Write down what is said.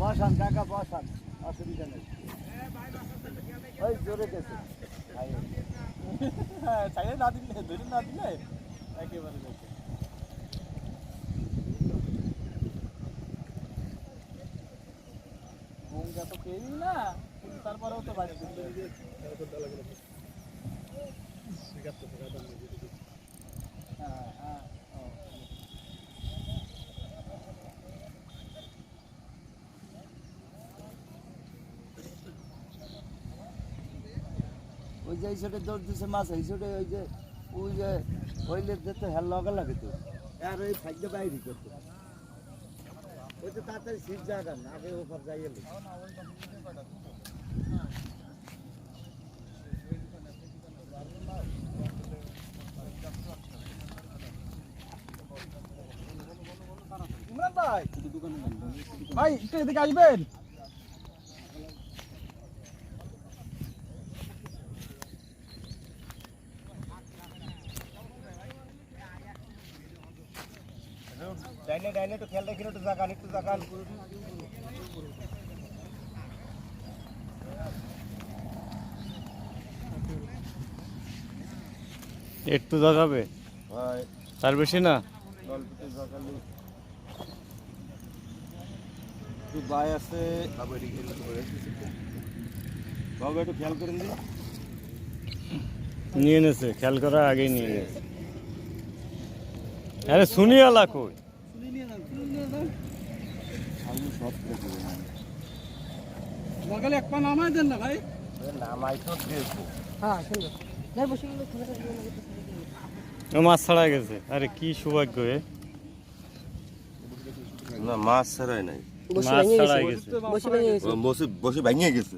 বসান, কাকা বসান, অসুবিধা নেই। ওই জোরে গেছে। হ্যাঁ না দিলে ধরে না দিলে একেবারে গঙ্গা তো পেয়েই না, তারপরেও তো বাড়ি ওই যে এই ছোটে দৌড় দিছে মাছ এই ছোটে ওই যে ওই যে ওইলে যেতে হেল লগা লাগে তো। আর ওই ফাইজে বাইরে করতো ওই তো তাড়াতাড়ি সিট জায়গা না আগে ওপর যাই এলো ভাই ভাই একটু এদিকে আসবেন ডাইনে ডাইনে তো খেয়াল রাখি একটু জাগান একটু জাগান। একটু ভাই। তার বেশি না? বাই আছে। বাবা একটু খেয়াল করেন দিন নিয়ে নেছে খেয়াল করা আগেই নিয়ে গেছে আরে শুনিয়ালা কই? আমি সব এক পা নামাই দেন না ভাই। নামাই তো দিয়েছে ও মাছ ছাড়া গেছে। আরে কি সৌভাগ্য এ। না মাছ ছাড়াই নাই। মাছ ছাড়া গেছে। বসে বসে ভেঙে গেছে।